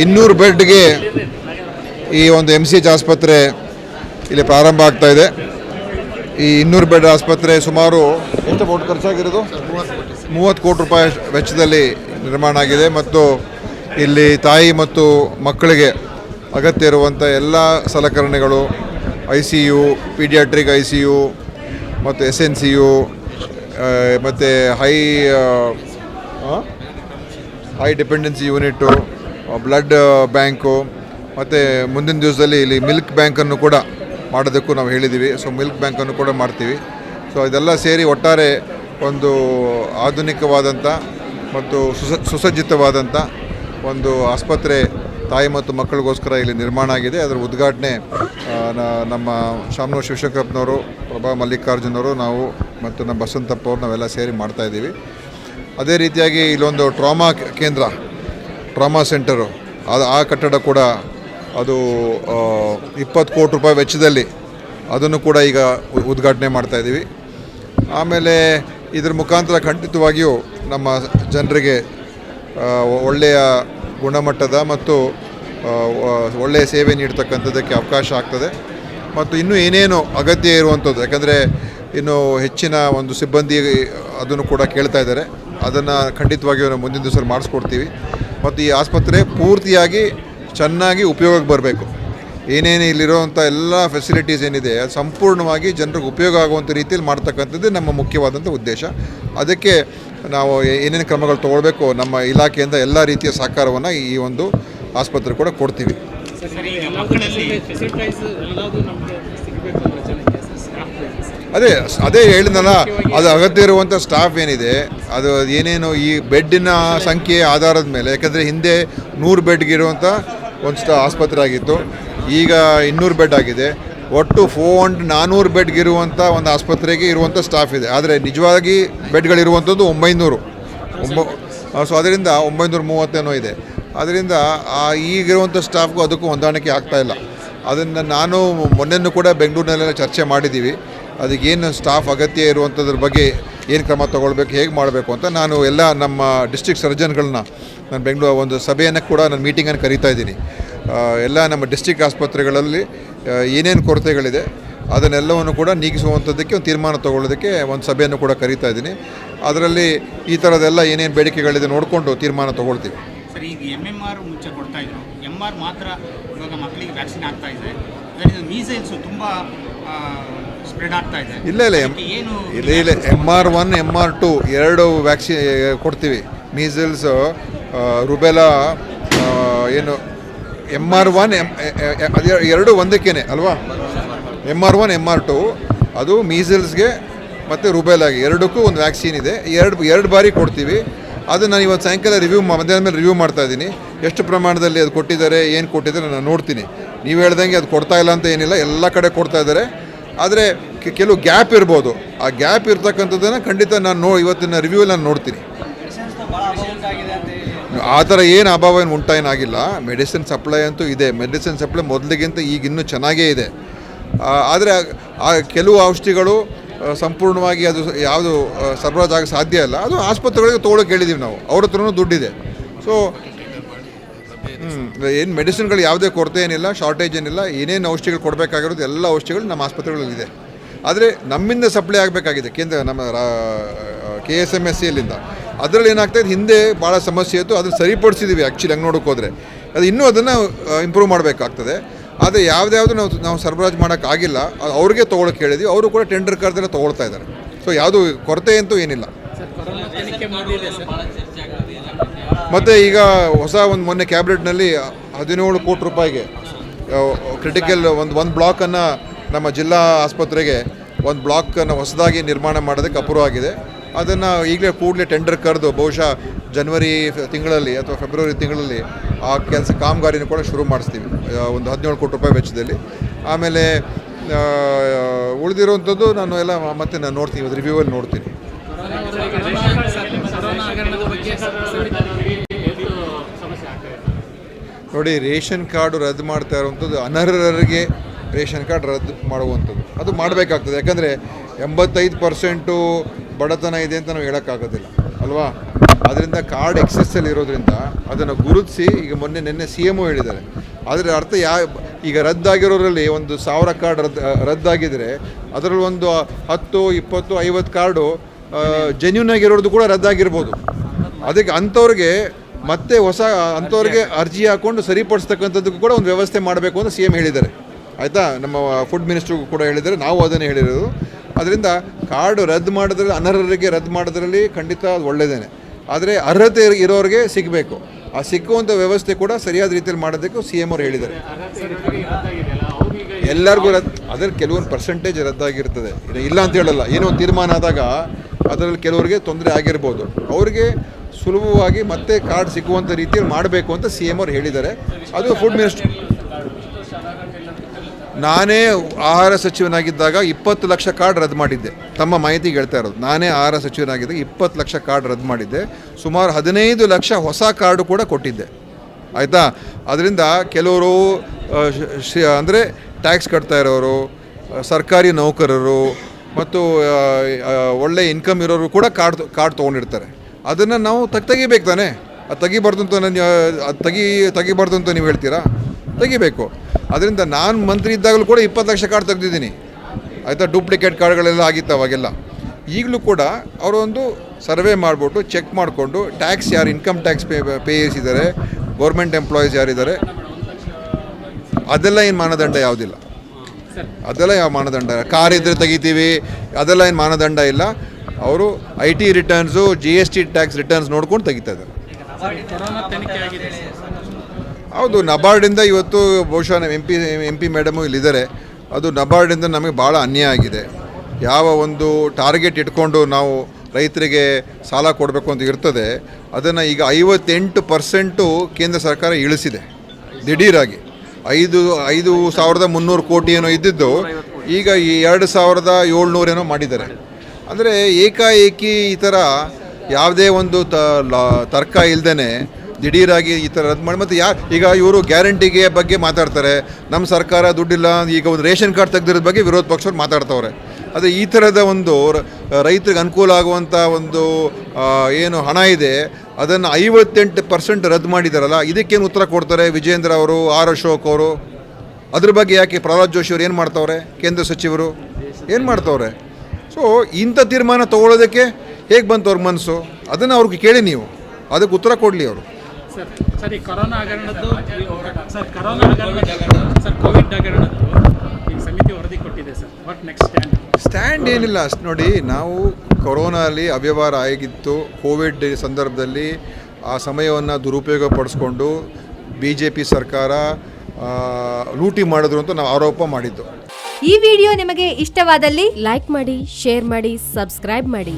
ಇನ್ನೂರು ಬೆಡ್ಗೆ ಈ ಒಂದು ಎಂ ಸಿ ಎಚ್ ಆಸ್ಪತ್ರೆ ಇಲ್ಲಿ ಪ್ರಾರಂಭ ಆಗ್ತಾ ಇದೆ. ಈ ಇನ್ನೂರು ಬೆಡ್ ಆಸ್ಪತ್ರೆ ಸುಮಾರು ಎಷ್ಟು ಕೋಟಿ ಖರ್ಚಾಗಿರೋದು? ಮೂವತ್ತು ಕೋಟಿ ರೂಪಾಯಿ ವೆಚ್ಚದಲ್ಲಿ ನಿರ್ಮಾಣ ಆಗಿದೆ ಮತ್ತು ಇಲ್ಲಿ ತಾಯಿ ಮತ್ತು ಮಕ್ಕಳಿಗೆ ಅಗತ್ಯ ಇರುವಂಥ ಎಲ್ಲ ಸಲಕರಣೆಗಳು I C U pediatric I C U ಮತ್ತು ಎಸ್ ಎನ್ ಸಿ ಯು ಮತ್ತು high high dependency unit blood bank ಮತ್ತು ಮುಂದಿನ ದಿವಸದಲ್ಲಿ ಇಲ್ಲಿ ಮಿಲ್ಕ್ ಬ್ಯಾಂಕನ್ನು ಕೂಡ ಮಾಡೋದಕ್ಕೂ ನಾವು ಹೇಳಿದ್ದೀವಿ. ಸೊ ಮಿಲ್ಕ್ ಬ್ಯಾಂಕನ್ನು ಕೂಡ ಮಾಡ್ತೀವಿ. ಸೊ ಇದೆಲ್ಲ ಸೇರಿ ಒಟ್ಟಾರೆ ಒಂದು ಆಧುನಿಕವಾದಂಥ ಮತ್ತು ಸುಸ, ಸುಸಜ್ಜಿತವಾದಂಥ ಒಂದು ಆಸ್ಪತ್ರೆ ತಾಯಿ ಮತ್ತು ಮಕ್ಕಳಿಗೋಸ್ಕರ ಇಲ್ಲಿ ನಿರ್ಮಾಣ ಆಗಿದೆ. ಅದರ ಉದ್ಘಾಟನೆ ನಮ್ಮ ಶಾಮನು ಶಿವಶಂಕರಪ್ಪನವರು, ಪ್ರಭಾ ಮಲ್ಲಿಕಾರ್ಜುನವರು, ನಾವು ಮತ್ತು ನಮ್ಮ ಬಸವಂತಪ್ಪ ಅವರು ನಾವೆಲ್ಲ ಸೇರಿ ಮಾಡ್ತಾಯಿದ್ದೀವಿ ಅದೇ ರೀತಿಯಾಗಿ ಇಲ್ಲೊಂದು ಟ್ರಾಮಾ ಕೇಂದ್ರ ಟ್ರಾಮಾ ಸೆಂಟರು. ಅದು ಆ ಕಟ್ಟಡ ಕೂಡ ಅದು ಇಪ್ಪತ್ತು ಕೋಟಿ ರೂಪಾಯಿ ವೆಚ್ಚದಲ್ಲಿ ಅದನ್ನು ಕೂಡ ಈಗ ಉದ್ಘಾಟನೆ ಮಾಡ್ತಾಯಿದ್ದೀವಿ ಆಮೇಲೆ ಇದ್ರ ಮುಖಾಂತರ ಖಂಡಿತವಾಗಿಯೂ ನಮ್ಮ ಜನರಿಗೆ ಒಳ್ಳೆಯ ಗುಣಮಟ್ಟದ ಮತ್ತು ಒಳ್ಳೆಯ ಸೇವೆ ನೀಡ್ತಕ್ಕಂಥದ್ದಕ್ಕೆ ಅವಕಾಶ ಆಗ್ತದೆ. ಮತ್ತು ಇನ್ನೂ ಏನೇನು ಅಗತ್ಯ ಇರುವಂಥದ್ದು, ಯಾಕಂದರೆ ಇನ್ನು ಹೆಚ್ಚಿನ ಒಂದು ಸಿಬ್ಬಂದಿ ಅದನ್ನು ಕೂಡ ಕೇಳ್ತಾ ಇದ್ದಾರೆ. ಅದನ್ನು ಖಂಡಿತವಾಗಿಯೂ ನಾವು ಮುಂದಿನ ದಿವಸ ಮಾಡಿಸ್ಕೊಡ್ತೀವಿ. ಮತ್ತು ಈ ಆಸ್ಪತ್ರೆ ಪೂರ್ತಿಯಾಗಿ ಚೆನ್ನಾಗಿ ಉಪಯೋಗಕ್ಕೆ ಬರಬೇಕು. ಏನೇನು ಇಲ್ಲಿರುವಂಥ ಎಲ್ಲ ಫೆಸಿಲಿಟೀಸ್ ಏನಿದೆ, ಅದು ಸಂಪೂರ್ಣವಾಗಿ ಜನರಿಗೆ ಉಪಯೋಗ ಆಗುವಂಥ ರೀತಿಯಲ್ಲಿ ಮಾಡ್ತಕ್ಕಂಥದ್ದು ನಮ್ಮ ಮುಖ್ಯವಾದಂಥ ಉದ್ದೇಶ. ಅದಕ್ಕೆ ನಾವು ಏನೇನು ಕ್ರಮಗಳು ತೊಗೊಳ್ಬೇಕು, ನಮ್ಮ ಇಲಾಖೆಯಿಂದ ಎಲ್ಲ ರೀತಿಯ ಸಹಕಾರವನ್ನು ಈ ಒಂದು ಆಸ್ಪತ್ರೆ ಕೂಡ ಕೊಡ್ತೀವಿ. ಅದೇ ಅದೇ ಹೇಳಿದ್ನಲ್ಲ, ಅದು ಅಗತ್ಯ ಇರುವಂಥ ಸ್ಟಾಫ್ ಏನಿದೆ, ಅದು ಏನೇನು ಈ ಬೆಡ್ಡಿನ ಸಂಖ್ಯೆ ಆಧಾರದ ಮೇಲೆ, ಯಾಕಂದರೆ ಹಿಂದೆ ನೂರು ಬೆಡ್ಗಿರುವಂಥ ಒಂದು ಸ್ಟಾ ಆಸ್ಪತ್ರೆ ಆಗಿತ್ತು ಈಗ ಇನ್ನೂರು ಬೆಡ್ ಆಗಿದೆ. ಒಟ್ಟು ಫೋರ್ ನಾನ್ನೂರು ಬೆಡ್ಗಿರುವಂಥ ಒಂದು ಆಸ್ಪತ್ರೆಗೆ ಇರುವಂಥ ಸ್ಟಾಫ್ ಇದೆ. ಆದರೆ ನಿಜವಾಗಿ ಬೆಡ್ಗಳಿರುವಂಥದ್ದು ಒಂಬೈನೂರು. ಒಂಬ ಸೊ ಅದರಿಂದ ಒಂಬೈನೂರ ಮೂವತ್ತೇನೋ ಇದೆ. ಅದರಿಂದ ಈಗಿರುವಂಥ ಸ್ಟಾಫ್ಗೂ ಅದಕ್ಕೂ ಹೊಂದಾಣಿಕೆ ಆಗ್ತಾಯಿಲ್ಲ ಅದನ್ನು ನಾನು ಮೊನ್ನೆನೂ ಕೂಡ ಬೆಂಗಳೂರಿನಲ್ಲೆಲ್ಲ ಚರ್ಚೆ ಮಾಡಿದ್ದೀವಿ. ಅದಕ್ಕೇನು ಸ್ಟಾಫ್ ಅಗತ್ಯ ಇರುವಂಥದ್ರ ಬಗ್ಗೆ ಏನು ಕ್ರಮ ತೊಗೊಳ್ಬೇಕು, ಹೇಗೆ ಮಾಡಬೇಕು ಅಂತ ನಾನು ಎಲ್ಲ ನಮ್ಮ ಡಿಸ್ಟ್ರಿಕ್ಟ್ ಸರ್ಜನ್ಗಳನ್ನ ನಾನು ಬೆಂಗಳೂರು ಒಂದು ಸಭೆಯನ್ನು ಕೂಡ ನಾನು ಮೀಟಿಂಗನ್ನು ಕರೀತಾ ಇದ್ದೀನಿ. ಎಲ್ಲ ನಮ್ಮ ಡಿಸ್ಟಿಕ್ ಆಸ್ಪತ್ರೆಗಳಲ್ಲಿ ಏನೇನು ಕೊರತೆಗಳಿದೆ, ಅದನ್ನೆಲ್ಲವನ್ನು ಕೂಡ ನೀಗಿಸುವಂಥದ್ದಕ್ಕೆ ಒಂದು ತೀರ್ಮಾನ ತೊಗೊಳ್ಳೋದಕ್ಕೆ ಒಂದು ಸಭೆಯನ್ನು ಕೂಡ ಕರೀತಾ ಇದ್ದೀನಿ. ಅದರಲ್ಲಿ ಈ ಥರದೆಲ್ಲ ಏನೇನು ಬೇಡಿಕೆಗಳಿದೆ ನೋಡಿಕೊಂಡು ತೀರ್ಮಾನ ತೊಗೊಳ್ತೀವಿ. ಸರ್, ಈಗ ಎಂ ಎಂ ಆರ್ ಮುಂಚೆ ಕೊಡ್ತಾ ಇದ್ರು. ಎಂ ಆರ್ ಮಾತ್ರ ಇವಾಗ ಮಕ್ಕಳಿಗೆ ವ್ಯಾಕ್ಸಿನ್ ಆಗ್ತಾ ಇದೆ. ಅದರಿಂದ ಮೀಸೈಲ್ಸು ತುಂಬ ಸ್ಪ್ರೆಡ್ ಆಗ್ತಾ ಇದೆ. ಇಲ್ಲ ಇಲ್ಲ ಏನು ಇಲ್ಲ ಇಲ್ಲ M R one M R two ಎರಡು ವ್ಯಾಕ್ಸಿ ಕೊಡ್ತೀವಿ. ಮೀಸಲ್ಸ್ ರುಬೆಲಾ ಏನು ಎಂ ಆರ್ ಒನ್ ಎಂ ಅದು ಎರಡು ಒಂದಕ್ಕೇನೆ ಅಲ್ವಾ? M R one M R two ಅದು ಮೀಸಲ್ಸ್ಗೆ ಮತ್ತು ರುಬೆಲಾಗೆ ಎರಡಕ್ಕೂ ಒಂದು ವ್ಯಾಕ್ಸಿನ್ ಇದೆ. ಎರಡು ಎರಡು ಬಾರಿ ಕೊಡ್ತೀವಿ. ಅದು ನಾನು ಇವತ್ತು ಸಾಯಂಕಾಲ ರಿವ್ಯೂ ಮಧ್ಯಾಹ್ನ ಮೇಲೆ ರಿವ್ಯೂ ಮಾಡ್ತಾ ಇದ್ದೀನಿ. ಎಷ್ಟು ಪ್ರಮಾಣದಲ್ಲಿ ಅದು ಕೊಟ್ಟಿದ್ದಾರೆ, ಏನು ಕೊಟ್ಟಿದ್ದಾರೆ ನಾನು ನೋಡ್ತೀನಿ. ನೀವು ಹೇಳ್ದಂಗೆ ಅದು ಕೊಡ್ತಾ ಇಲ್ಲ ಅಂತ ಏನಿಲ್ಲ, ಎಲ್ಲ ಕಡೆ ಕೊಡ್ತಾ ಇದ್ದಾರೆ. ಆದರೆ ಕೆಲವು ಗ್ಯಾಪ್ ಇರ್ಬೋದು. ಆ ಗ್ಯಾಪ್ ಇರ್ತಕ್ಕಂಥದ್ದನ್ನು ಖಂಡಿತ ನಾನು ನೋ ಇವತ್ತಿನ ರಿವ್ಯೂಲ್ಲಿ ನಾನು ನೋಡ್ತೀನಿ. ಆ ಥರ ಏನು ಅಭಾವ ಏನು ಉಂಟಾಯೇನಾಗಿಲ್ಲ ಮೆಡಿಸಿನ್ ಸಪ್ಲೈ ಅಂತೂ ಇದೆ. ಮೆಡಿಸಿನ್ ಸಪ್ಲೈ ಮೊದಲಿಗಿಂತ ಈಗ ಇನ್ನೂ ಚೆನ್ನಾಗೇ ಇದೆ. ಆದರೆ ಆ ಕೆಲವು ಔಷಧಿಗಳು ಸಂಪೂರ್ಣವಾಗಿ ಅದು ಯಾವುದು ಸರಬರಾಜಾಗ ಸರಬರಾಜು ಸಾಧ್ಯ ಇಲ್ಲ. ಅದು ಆಸ್ಪತ್ರೆಗಳಿಗೆ ತೊಗೊಳಕ್ಕೆ ಹೇಳಿದ್ದೀವಿ ನಾವು. ಅವ್ರ ಹತ್ರನೂ ದುಡ್ಡಿದೆ. ಸೊ ಏನು ಮೆಡಿಸಿನ್ಗಳು ಯಾವುದೇ ಕೊರತೆ ಏನಿಲ್ಲ ಶಾರ್ಟೇಜ್ ಏನಿಲ್ಲ, ಏನೇನು ಔಷಧಿಗಳು ಕೊಡಬೇಕಾಗಿರೋದು ಎಲ್ಲ ಔಷಧಿಗಳು ನಮ್ಮ ಆಸ್ಪತ್ರೆಗಳಲ್ಲಿದೆ ಆದರೆ ನಮ್ಮಿಂದ ಸಪ್ಲೈ ಆಗಬೇಕಾಗಿದೆ, ಕೇಂದ್ರ ನಮ್ಮ ಕೆ ಎಸ್ ಎಂ ಎಸ್ ಸಿಯಲ್ಲಿಂದ ಅದರಲ್ಲಿ ಏನಾಗ್ತಾಯಿದೆ ಹಿಂದೆ ಭಾಳ ಸಮಸ್ಯೆ ಇತ್ತು, ಅದನ್ನು ಸರಿಪಡಿಸಿದ್ದೀವಿ ಆ್ಯಕ್ಚುಲಿ ಹಂಗೆ ನೋಡೋಕೆ ಹೋದರೆ. ಅದು ಇನ್ನೂ ಅದನ್ನು ಇಂಪ್ರೂವ್ ಮಾಡಬೇಕಾಗ್ತದೆ. ಆದರೆ ಯಾವುದ್ಯಾವುದು ನಾವು ನಾವು ಸರಬರಾಜು ಮಾಡೋಕ್ಕಾಗಿಲ್ಲ ಅದು ಅವ್ರಿಗೆ ತೊಗೊಳಕ್ಕೆ ಹೇಳಿದ್ವಿ, ಅವರು ಕೂಡ ಟೆಂಡರ್ ಕರೆದ್ರೆ ತೊಗೊಳ್ತಾ ಇದ್ದಾರೆ. ಸೊ ಯಾವುದು ಕೊರತೆ ಅಂತೂ ಏನಿಲ್ಲ. ಮತ್ತು ಈಗ ಹೊಸ ಒಂದು ಮೊನ್ನೆ ಕ್ಯಾಬಿನೆಟ್ನಲ್ಲಿ ಹದಿನೇಳು ಕೋಟಿ ರೂಪಾಯಿಗೆ ಕ್ರಿಟಿಕಲ್ ಒಂದು ಒಂದು ಬ್ಲಾಕನ್ನು ನಮ್ಮ ಜಿಲ್ಲಾ ಆಸ್ಪತ್ರೆಗೆ, ಒಂದು ಬ್ಲಾಕನ್ನು ಹೊಸದಾಗಿ ನಿರ್ಮಾಣ ಮಾಡೋದಕ್ಕೆ ಅಪೂರ್ವ ಆಗಿದೆ. ಅದನ್ನು ಈಗಲೇ ಕೂಡಲೇ ಟೆಂಡರ್ ಕರೆದು ಬಹುಶಃ ಜನವರಿ ತಿಂಗಳಲ್ಲಿ ಅಥವಾ ಫೆಬ್ರವರಿ ತಿಂಗಳಲ್ಲಿ ಆ ಕೆಲಸ ಕಾಮಗಾರಿನೂ ಕೂಡ ಶುರು ಮಾಡಿಸ್ತೀವಿ. ಒಂದು ಹದಿನೇಳು ಕೋಟಿ ರೂಪಾಯಿ ವೆಚ್ಚದಲ್ಲಿ. ಆಮೇಲೆ ಉಳಿದಿರುವಂಥದ್ದು ನಾನು ಎಲ್ಲ ಮತ್ತೆ ನಾನು ನೋಡ್ತೀನಿ ಇವತ್ತು ರಿವ್ಯೂವಲ್ಲಿ ನೋಡ್ತೀನಿ. ನೋಡಿ, ರೇಷನ್ ಕಾರ್ಡು ರದ್ದು ಮಾಡ್ತಾ ಇರುವಂಥದ್ದು, ಅನರ್ಹರಿಗೆ ರೇಷನ್ ಕಾರ್ಡ್ ರದ್ದು ಮಾಡುವಂಥದ್ದು. ಅದು ಮಾಡಬೇಕಾಗ್ತದೆ. ಯಾಕಂದರೆ ಎಂಬತ್ತೈದು ಪರ್ಸೆಂಟು ಬಡತನ ಇದೆ ಅಂತ ನಾವು ಹೇಳೋಕ್ಕಾಗೋದಿಲ್ಲ ಅಲ್ವಾ? ಅದರಿಂದ ಕಾರ್ಡ್ ಎಕ್ಸೆಸ್ಸಲ್ಲಿ ಇರೋದ್ರಿಂದ ಅದನ್ನು ಗುರುತಿಸಿ ಈಗ ಮೊನ್ನೆ ನಿನ್ನೆ ಸಿ ಎಂ ಹೇಳಿದ್ದಾರೆ. ಅದರ ಅರ್ಥ ಯಾ ಈಗ ರದ್ದಾಗಿರೋರಲ್ಲಿ ಒಂದು ಸಾವಿರ ಕಾರ್ಡ್ ರದ್ದು ರದ್ದಾಗಿದ್ದರೆ ಅದರಲ್ಲಿ ಒಂದು ಹತ್ತು ಇಪ್ಪತ್ತು ಐವತ್ತು ಕಾರ್ಡು ಜೆನ್ಯೂನ್ ಆಗಿರೋದು ಕೂಡ ರದ್ದಾಗಿರ್ಬೋದು. ಅದಕ್ಕೆ ಅಂಥವ್ರಿಗೆ ಮತ್ತೆ ಹೊಸ ಅಂಥವ್ರಿಗೆ ಅರ್ಜಿ ಹಾಕ್ಕೊಂಡು ಸರಿಪಡಿಸ್ತಕ್ಕಂಥದ್ದಕ್ಕೂ ಕೂಡ ಒಂದು ವ್ಯವಸ್ಥೆ ಮಾಡಬೇಕು ಅಂತ ಸಿ ಎಂ ಹೇಳಿದ್ದಾರೆ. ಆಯಿತಾ? ನಮ್ಮ ಫುಡ್ ಮಿನಿಸ್ಟ್ರಿಗೂ ಕೂಡ ಹೇಳಿದ್ದಾರೆ. ನಾವು ಅದನ್ನು ಹೇಳಿರೋದು. ಅದರಿಂದ ಕಾರ್ಡು ರದ್ದು ಮಾಡೋದ್ರಲ್ಲಿ, ಅನರ್ಹರಿಗೆ ರದ್ದು ಮಾಡೋದ್ರಲ್ಲಿ ಖಂಡಿತ ಅದು ಒಳ್ಳೆಯದೇನೆ ಆದರೆ ಅರ್ಹತೆ ಇರೋರಿಗೆ ಸಿಗಬೇಕು. ಆ ಸಿಕ್ಕುವಂಥ ವ್ಯವಸ್ಥೆ ಕೂಡ ಸರಿಯಾದ ರೀತಿಯಲ್ಲಿ ಮಾಡೋದಕ್ಕೂ ಸಿ ಎಂ ಅವರು ಹೇಳಿದ್ದಾರೆ. ಎಲ್ಲರಿಗೂ ರದ್ದು ಅದರಲ್ಲಿ ಕೆಲವೊಂದು ಪರ್ಸೆಂಟೇಜ್ ರದ್ದಾಗಿರ್ತದೆ. ಇಲ್ಲ ಅಂತ ಹೇಳಲ್ಲ. ಏನೋ ಒಂದು ತೀರ್ಮಾನ ಆದಾಗ ಅದರಲ್ಲಿ ಕೆಲವರಿಗೆ ತೊಂದರೆ ಆಗಿರ್ಬೋದು. ಅವರಿಗೆ ಸುಲಭವಾಗಿ ಮತ್ತೆ ಕಾರ್ಡ್ ಸಿಗುವಂಥ ರೀತಿಯಲ್ಲಿ ಮಾಡಬೇಕು ಅಂತ ಸಿ ಎಂ ಅವರು ಹೇಳಿದ್ದಾರೆ. ಅದು ಫುಡ್ ಮಿನಿಸ್ಟ್ರಿ ನಾನೇ ಆಹಾರ ಸಚಿವನಾಗಿದ್ದಾಗ ಇಪ್ಪತ್ತು ಲಕ್ಷ ಕಾರ್ಡ್ ರದ್ದು ಮಾಡಿದ್ದೆ. ತಮ್ಮ ಮಾಹಿತಿಗೆ ಹೇಳ್ತಾ ಇರೋದು, ನಾನೇ ಆಹಾರ ಸಚಿವನಾಗಿದ್ದಾಗ ಇಪ್ಪತ್ತು ಲಕ್ಷ ಕಾರ್ಡ್ ರದ್ದು ಮಾಡಿದ್ದೆ. ಸುಮಾರು ಹದಿನೈದು ಲಕ್ಷ ಹೊಸ ಕಾರ್ಡು ಕೂಡ ಕೊಟ್ಟಿದ್ದೆ. ಆಯಿತಾ? ಅದರಿಂದ ಕೆಲವರು ಅಂದರೆ ಟ್ಯಾಕ್ಸ್ ಕಟ್ತಾ ಇರೋರು, ಸರ್ಕಾರಿ ನೌಕರರು ಮತ್ತು ಒಳ್ಳೆ ಇನ್ಕಮ್ ಇರೋರು ಕೂಡ ಕಾರ್ಡ್ ಕಾರ್ಡ್ ತೊಗೊಂಡಿರ್ತಾರೆ. ಅದನ್ನು ನಾವು ತಗ್ ತೆಗಿಬೇಕು ತಾನೆ? ಅದು ತೆಗಿಬಾರ್ದು ಅಂತ ನಾನು ಅದು ತೆಗಿ, ತೆಗಿಬಾರ್ದು ಅಂತ ನೀವು ಹೇಳ್ತೀರಾ? ತೆಗಿಬೇಕು. ಅದರಿಂದ ನಾನು ಮಂತ್ರಿ ಇದ್ದಾಗಲೂ ಕೂಡ ಇಪ್ಪತ್ತು ಲಕ್ಷ ಕಾರ್ಡ್ ತೆಗೆದಿದ್ದೀನಿ. ಆಯಿತಾ? ಡೂಪ್ಲಿಕೇಟ್ ಕಾರ್ಡ್ಗಳೆಲ್ಲ ಆಗಿತ್ತು ಅವಾಗೆಲ್ಲ. ಈಗಲೂ ಕೂಡ ಅವರೊಂದು ಸರ್ವೆ ಮಾಡಿಬಿಟ್ಟು ಚೆಕ್ ಮಾಡಿಕೊಂಡು ಟ್ಯಾಕ್ಸ್ ಯಾರು ಇನ್ಕಮ್ ಟ್ಯಾಕ್ಸ್ ಪೇ ಪೇಯರ್ಸ್ ಇದ್ದಾರೆ ಗೌರ್ಮೆಂಟ್ ಎಂಪ್ಲಾಯೀಸ್ ಯಾರಿದ್ದಾರೆ, ಅದೆಲ್ಲ ಏನು ಮಾನದಂಡ ಯಾವುದಿಲ್ಲ. ಅದೆಲ್ಲ ಯಾವ ಮಾನದಂಡ? ಕಾರ್ ಇದ್ದರೆ ತೆಗಿತೀವಿ, ಅದೆಲ್ಲ ಏನು ಮಾನದಂಡ ಇಲ್ಲ. ಅವರು I T returns G S T tax returns ನೋಡ್ಕೊಂಡು ತೆಗಿತಾ ಇದ್ದಾರೆ. ಹೌದು, ನಬಾರ್ಡಿಂದ ಇವತ್ತು ಬಹುಶಃ M P M P madam ಇಲ್ಲಿದ್ದಾರೆ. ಅದು ನಬಾರ್ಡಿಂದ ನಮಗೆ ಭಾಳ ಅನ್ಯಾಯ ಆಗಿದೆ. ಯಾವ ಒಂದು ಟಾರ್ಗೆಟ್ ಇಟ್ಕೊಂಡು ನಾವು ರೈತರಿಗೆ ಸಾಲ ಕೊಡಬೇಕು ಅಂತ ಇರ್ತದೆ, ಅದನ್ನು ಈಗ ಐವತ್ತೆಂಟು ಪರ್ಸೆಂಟು ಕೇಂದ್ರ ಸರ್ಕಾರ ಇಳಿಸಿದೆ, ದಿಢೀರಾಗಿ. ಐದು ಐದು ಸಾವಿರದ ಮುನ್ನೂರು ಕೋಟಿ ಏನೋ ಇದ್ದಿದ್ದು, ಈಗ ಈ ಎರಡು ಸಾವಿರದ ಏಳ್ನೂರೇನೋ ಮಾಡಿದ್ದಾರೆ. ಅಂದರೆ ಏಕಾಏಕಿ ಈ ಥರ ಯಾವುದೇ ಒಂದು ತ ತರ್ಕ ಇಲ್ಲದೇ ದಿಢೀರಾಗಿ ಈ ಥರ ರದ್ದು ಮಾಡಿ. ಮತ್ತು ಯಾ ಈಗ ಇವರು ಗ್ಯಾರಂಟಿಗೆ ಬಗ್ಗೆ ಮಾತಾಡ್ತಾರೆ. ನಮ್ಮ ಸರ್ಕಾರ ದುಡ್ಡಿಲ್ಲ, ಈಗ ಒಂದು ರೇಷನ್ ಕಾರ್ಡ್ ತೆಗೆದಿರೋದ್ರ ಬಗ್ಗೆ ವಿರೋಧ ಪಕ್ಷವ್ರು ಮಾತಾಡ್ತವ್ರೆ. ಅದೇ ಈ ಥರದ ಒಂದು ರೈತರಿಗೆ ಅನುಕೂಲ ಆಗುವಂಥ ಒಂದು ಏನು ಹಣ ಇದೆ, ಅದನ್ನು ಐವತ್ತೆಂಟು ಪರ್ಸೆಂಟ್ ರದ್ದು ಮಾಡಿದಾರಲ್ಲ, ಇದಕ್ಕೇನು ಉತ್ತರ ಕೊಡ್ತಾರೆ ವಿಜೇಂದ್ರ ಅವರು, ಆರ್ ಅಶೋಕ್ ಅವರು? ಅದ್ರ ಬಗ್ಗೆ ಯಾಕೆ ಪ್ರಹ್ಲಾದ್ ಜೋಶಿ ಅವರು ಏನು ಮಾಡ್ತವ್ರೆ, ಕೇಂದ್ರ ಸಚಿವರು? ಏನು ಮಾಡ್ತವ್ರೆ? ಸೊ ಇಂಥ ತೀರ್ಮಾನ ತೊಗೊಳೋದಕ್ಕೆ ಹೇಗೆ ಬಂತು ಅವ್ರ ಮನಸ್ಸು? ಅದನ್ನು ಅವ್ರಿಗೆ ಕೇಳಿ ನೀವು. ಅದಕ್ಕೆ ಉತ್ತರ ಕೊಡಲಿ ಅವರು. ಸರ್ ಸರ್ ಈ ಕೊರೋನಾ ಹಗರಣದ್ದು ಸರ್ ಕೊರೋನಾ ಹಗರಣ ಸರ್ ಕೋವಿಡ್ ಹಗರಣದ್ದು ಈ ಸಮಿತಿ ವರದಿ ಕೊಟ್ಟಿದೆ sir. But next stand stand ಏನಿಲ್ಲ ಅಷ್ಟು ನೋಡಿ ನಾವು ಕೊರೋನಾಲಿ ಅವ್ಯವಹಾರ ಆಗಿತ್ತು. ಕೋವಿಡ್ ಸಂದರ್ಭದಲ್ಲಿ ಆ ಸಮಯವನ್ನು ದುರುಪಯೋಗ ಪಡಿಸ್ಕೊಂಡು ಬಿ ಜೆ ಪಿ ಸರ್ಕಾರ ಆ, ಲೂಟಿ ಮಾಡಿದ್ರು ಅಂತ ನಾವು ಆರೋಪ ಮಾಡಿದ್ದು. ಈ ವಿಡಿಯೋ ನಿಮಗೆ ಇಷ್ಟವಾದಲ್ಲಿ ಲೈಕ್ ಮಾಡಿ ಶೇರ್ ಮಾಡಿ ಸಬ್ಸ್ಕ್ರೈಬ್ ಮಾಡಿ.